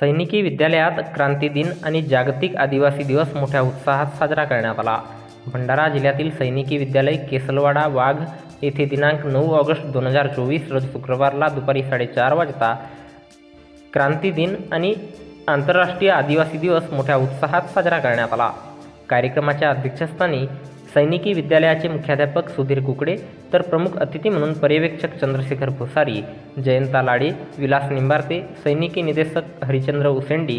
सैनिकी विद्यालयात क्रांती दिन आणि जागतिक आदिवासी दिवस मोठ्या उत्साहात साजरा करण्यात आला. भंडारा जिल्ह्यातील सैनिकी विद्यालय केसलवाडा वाघ येथे दिनांक नऊ ऑगस्ट दोन हजार चोवीस रोज शुक्रवारला दुपारी साडेचार वाजता क्रांती दिन आणि आंतरराष्ट्रीय आदिवासी दिवस मोठ्या उत्साहात साजरा करण्यात आला. कार्यक्रमाच्या अध्यक्षस्थानी सैनिकी विद्यालयाचे मुख्याध्यापक सुधीर कुकडे तर प्रमुख अतिथी म्हणून पर्यवेक्षक चंद्रशेखर भोसारी जयंता लाडे विलास निंबारते सैनिकी निदेशक हरिचंद्र उसेंडी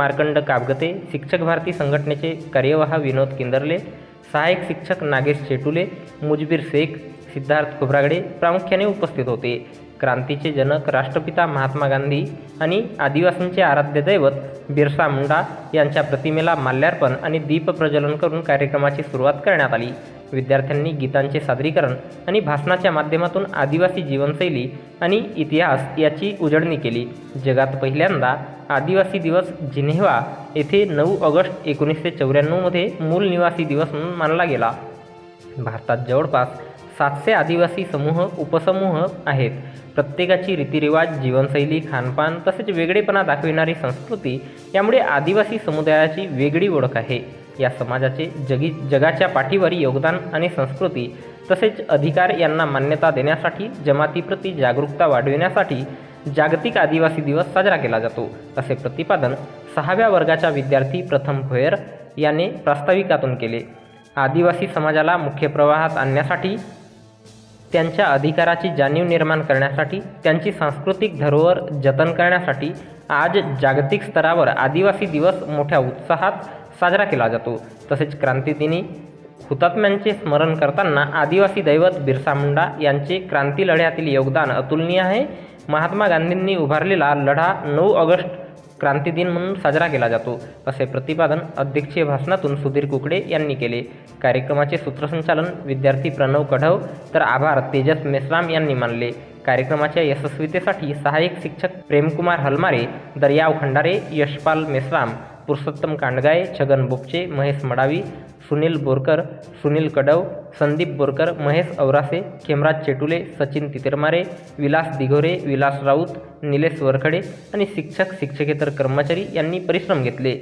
मार्कंड काबगते शिक्षक भारती संघटनेचे कार्यवाह विनोद किंदरले सहाय्यक शिक्षक नागेश शेटुले मुजबीर शेख सिद्धार्थ खोब्रागडे प्रामुख्याने उपस्थित होते. क्रांतीचे जनक राष्ट्रपिता महात्मा गांधी आणि आदिवासींचे आराध्य दैवत बिरसा मुंडा यांच्या प्रतिमेला माल्यार्पण आणि दीपप्रज्वलन करून कार्यक्रमाची सुरुवात करण्यात आली. विद्यार्थ्यांनी गीतांचे सादरीकरण आणि भाषणाच्या माध्यमातून आदिवासी जीवनशैली आणि इतिहास याची उजळणी केली. जगात पहिल्यांदा आदिवासी दिवस जिनेव्हा येथे नऊ ऑगस्ट एकोणीसशे चौऱ्याण्णवमध्ये मूल निवासी दिवस म्हणून मानला गेला. भारतात जवळपास सातशे आदिवासी समूह उपसमूह आहेत. प्रत्येकाची रीतिरिवाज जीवनशैली खानपान तसेच वेगळेपणा दाखविणारी संस्कृती यामुळे आदिवासी समुदायाची वेगळी ओळख आहे. या समाजाचे जगी जगाच्या पाठीवर योगदान आणि संस्कृती तसेच अधिकार यांना मान्यता देण्यासाठी जमातीप्रती जागरूकता वाढविण्यासाठी जागतिक आदिवासी दिवस साजरा केला जातो. असे प्रतिपादन सहाव्या वर्गाच्या विद्यार्थी प्रथम भोयर याने प्रास्ताविकातून केले. आदिवासी समाजाला मुख्य प्रवाहात आणण्यासाठी त्यांच्या अधिकाराची जाणीव निर्माण करण्यासाठी त्यांची सांस्कृतिक धरोहर जतन करण्यासाठी आज जागतिक स्तरावर आदिवासी दिवस मोठ्या उत्साहात साजरा केला जातो. तसेच क्रांतीदिनी हुतात्म्यांचे स्मरण करताना आदिवासी दैवत बिरसा मुंडा यांचे क्रांती लढ्यातील योगदान अतुलनीय आहे. महात्मा गांधींनी उभारलेला लढा नऊ ऑगस्ट क्रांती दिन म्हणून साजरा केला जातो असे प्रतिपादन अध्यक्षीय भाषणातून सुधीर कुकडे यांनी केले. कार्यक्रमाचे सूत्रसंचालन विद्यार्थी प्रणव कढव तर आभार तेजस मेश्राम यांनी मानले. कार्यक्रमाच्या यशस्वीतेसाठी सहाय्यक शिक्षक प्रेमकुमार हलमारे दर्याव खंडारे यशपाल मेश्राम पुरुषोत्तम कांडगाय छगन बोपचे महेश मडावी सुनील बोरकर सुनील कडव संदीप बोरकर महेश औरासे खेमराज चेटुले सचिन तितरमारे विलास दिघोरे विलास राऊत निलेश वरखडे आणि शिक्षक शिक्षकेतर कर्मचारी यांनी परिश्रम घेतले.